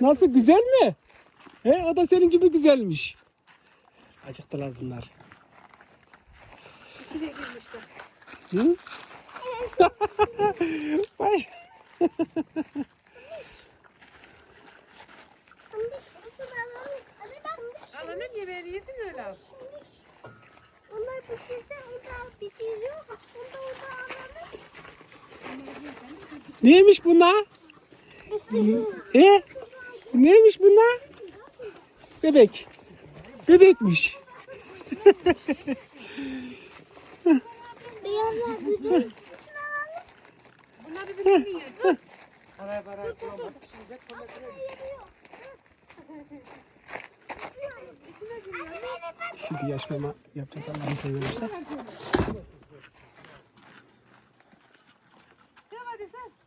Nasıl güzel mi? He, o da senin gibi güzelmiş. Acıktılar bunlar. içine girmişler. Hı? Baş. Al annem yemeğini yesin öyle al. Onlar pişirse o da pişiriyor. O da o da alalım. Neymiş bunlar? E? Neymiş bunlar? Bebek. Bebekmiş. Beyazlar güzel. Bunlar birbirini yiyor. Dur. Araya para kuramadık. Şimdi kola Şimdi yaş mama yapacağız Allah'ın izin verirse. Sev hadi sen.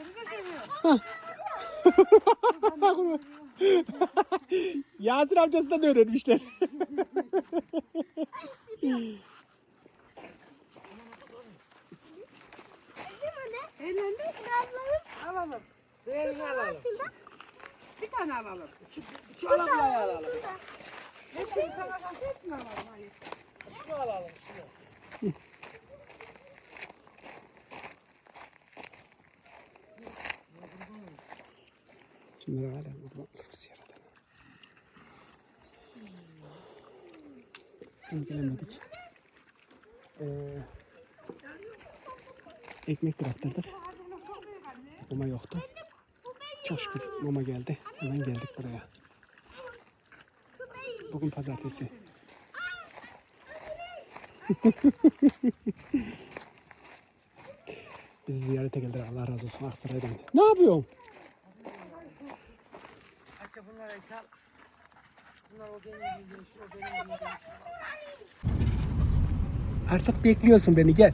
Yasir amcasından öğrenmişler. Eğlendi. Alalım. Değerini alalım. Bir tane alalım. Şu, şu alalım. Hepsini sana hepsini alalım. Hayır. Şunu alalım. Şunu. Burada oluruz yaradan. Gelemedik. Ee, ekmek bıraktırdık. Mama yoktu. Çok şükür mama geldi. Hemen geldik buraya. Bugün pazartesi. Bizi ziyarete geldiler. Allah razı olsun Aksaray'dan. Ne yapıyorsun? İthal. Bunlar o benim giydiğim şu, o benim giydiğim şu. Artık bekliyorsun beni gel.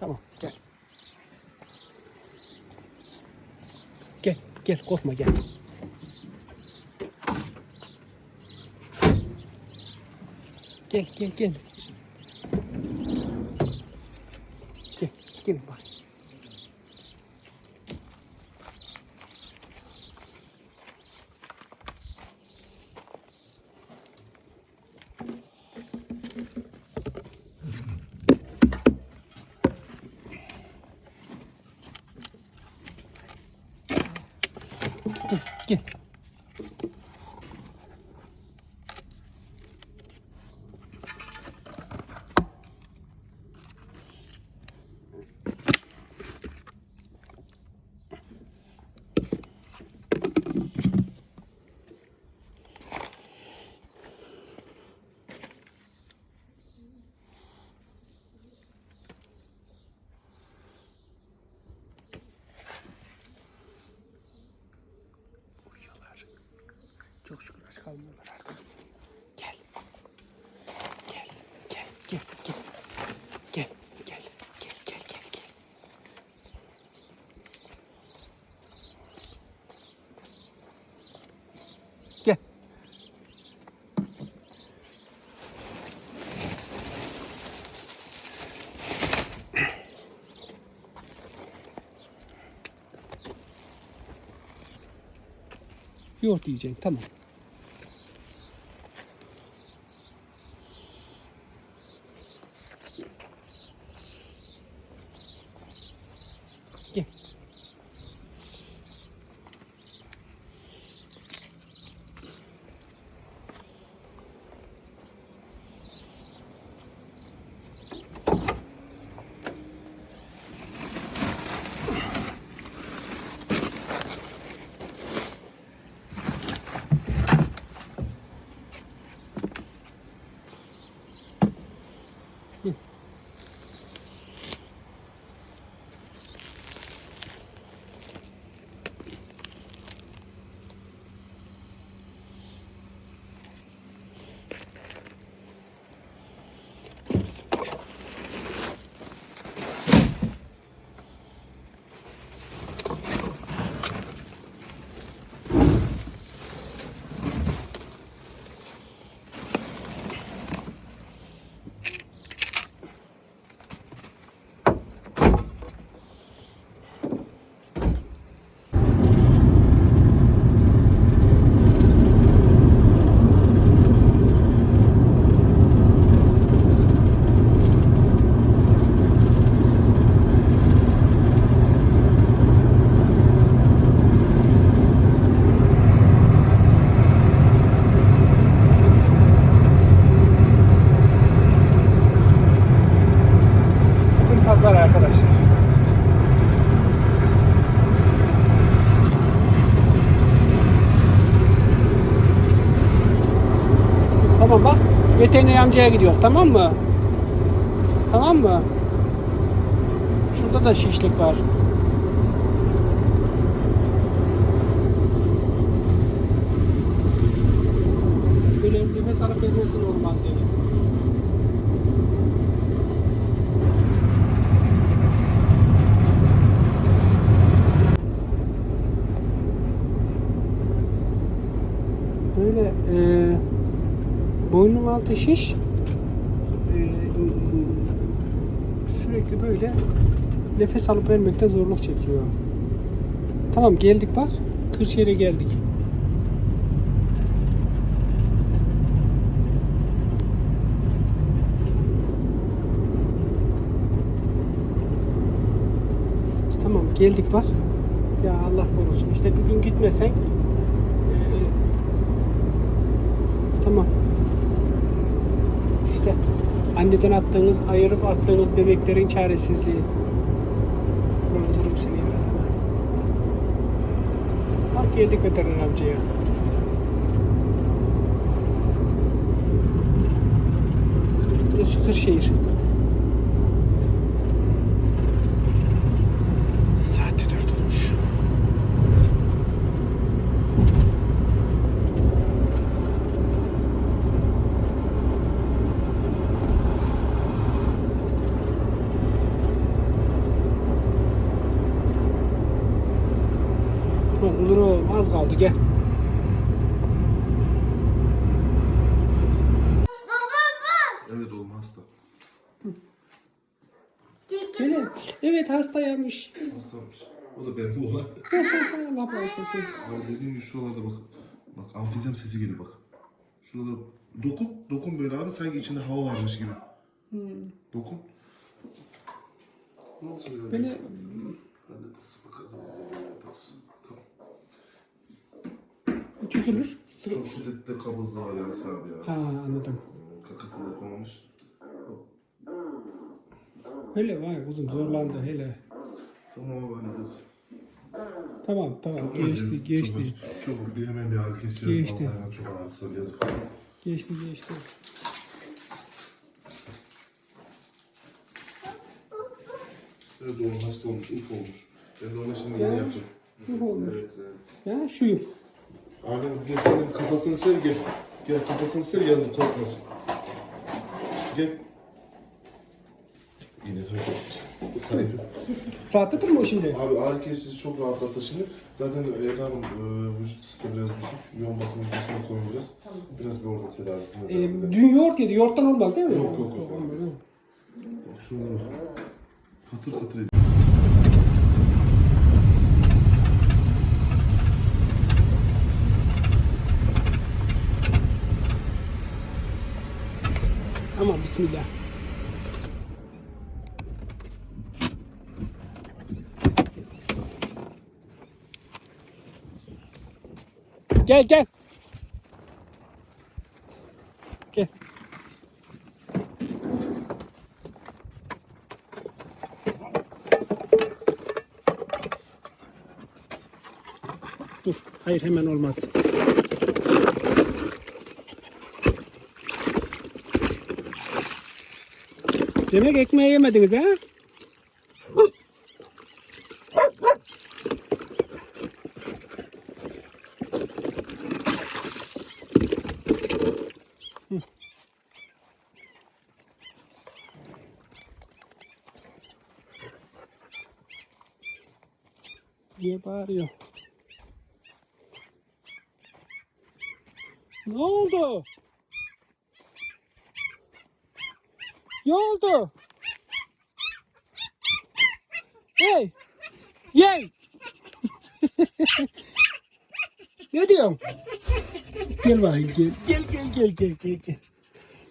Tamam gel. Gel gel korkma gel. Gel gel gel. Gel, gelin bak. Gel, gel. Çok şükür aç kalmıyorlar artık. Gel. Gel. Gel. Gel. Gel. Gel. Gel. Gel. Gel. Gel. Gel. Gel. Yoğurt yiyeceksin tamam. 맛있게 응. Amcaya gidiyor tamam mı? Tamam mı? Şurada da şişlik var. Böyle nefes alıp vermesi normal değil. Böyle e, boynun altı şiş e, sürekli böyle nefes alıp vermekte zorluk çekiyor. Tamam geldik bak. Kırşehir'e geldik. Tamam geldik bak. Ya Allah korusun işte bir gün gitmesen e, tamam. İşte anneden attığınız, ayırıp attığınız bebeklerin çaresizliği. Ben bulurum seni yaradana. Bak geldik veteriner amcaya. Burası Kırşehir. Saati dört olmuş. Lan Olur oğlum az kaldı gel. Evet oğlum hasta. Gel. Evet hastaymış. Hastamış. O da benim oğlan. Allah bağışlasın. Abi dediğim gibi şuralarda bak. Bak amfizem sesi geliyor bak. Şurada dokun, dokun böyle abi sanki içinde hava varmış gibi. Dokun. Ne olsun böyle? Beni Hadi kız bakalım. Baksın. Tamam. çözülür. Sıkı. Çok şiddetli kabızlığı var ya Yasin abi ya. Ha anladım. Kakasını da yapamamış. Öyle var kuzum zorlandı hele. Tamam abi kız. Tamam tamam geçti geçti. Çok, çok bir hemen bir ağrı kesiyoruz. Geçti. Vallahi çok ağrısı var yazık. Geçti geçti. Evet oğlum hasta olmuş, uf olmuş. Ben de ona şimdi yeni yaptım. Ne olmuş? Evet, evet. Ya şuyum. Arden gel senin kafasını sev gel. Gel kafasını sev yazık korkmasın. Gel. Yine tabii. Kayıp. Rahatlatır mı o şimdi? Abi ağrı kesici çok rahatlattı şimdi. Zaten Eda Hanım e, vücut sistemi biraz düşük. Yoğun bakım ünitesine koyun biraz. Biraz bir orada tedavisinde. Ee, dün yoğurt yedi. Yoğurttan olmaz değil mi? Yok, yok, yok. Bak şuralara bak. Patır patır ediyor. Bismillah. Gel gel. Gel. Dur. Hayır hemen olmaz. Demek ekmeği yemediniz ha? Hı. Niye bağırıyor? Ne oldu? Ne oldu? Hey! Yey! ne diyorsun? Gel bakayım gel. Gel gel gel gel gel gel.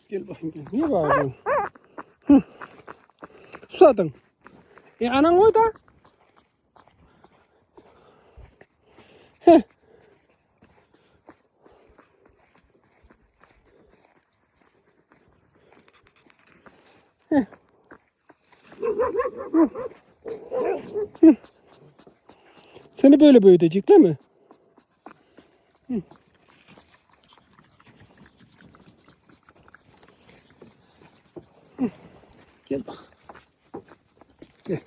Gel bakayım gel. Niye bağırıyorsun? Susadın. E anan orada. Heh. Seni böyle büyütecek değil mi? Gel bak. Gel.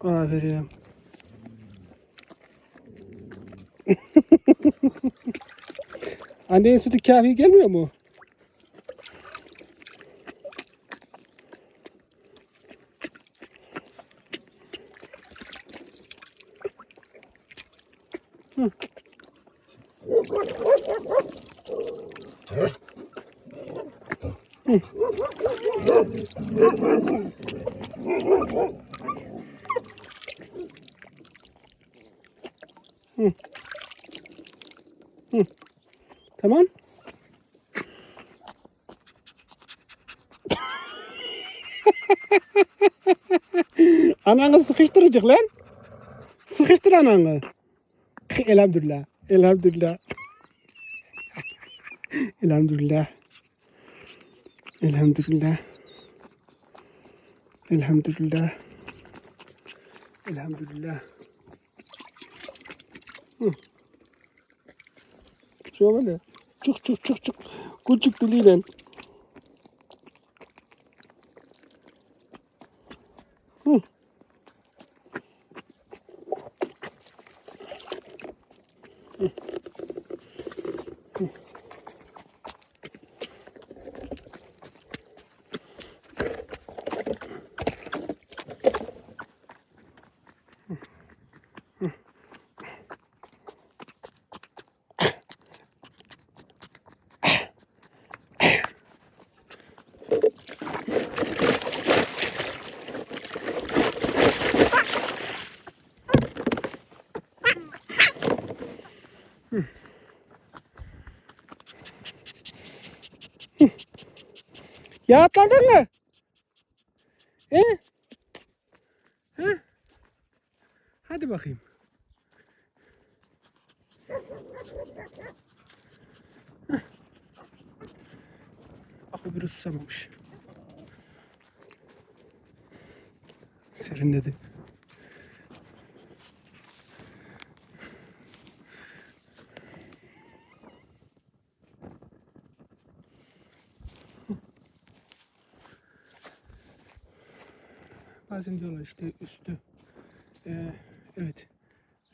Aferin. Annenin sütü kafi gelmiyor mu? Tamam. Ananı sıkıştıracak lan. Sıkıştır ananı. Elhamdülillah. Elhamdülillah. Elhamdülillah. Elhamdülillah. Elhamdülillah. Elhamdülillah. Hı. Şöyle. Çık çık çık çık. Küçük diliyle. Hı. Hı. Hı. Ya atladın mı? E? Ha? Hadi bakayım. Hah. Bak o biri susamamış. Serinledi. Bazen diyorlar işte üstü. Ee, evet.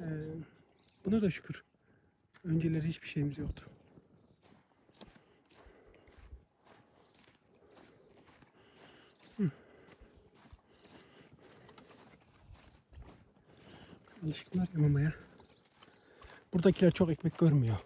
Ee, buna da şükür. Önceleri hiçbir şeyimiz yoktu. Hı. Alışıklar yamamaya. Buradakiler çok ekmek görmüyor.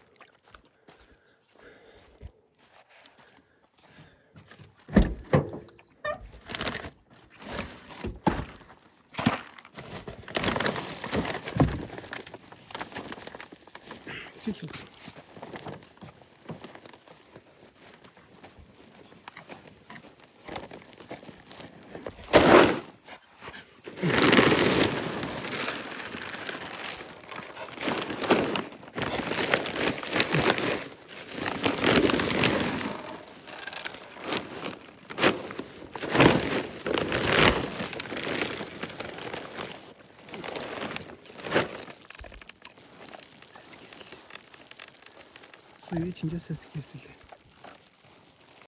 Suyu içince sesi kesildi.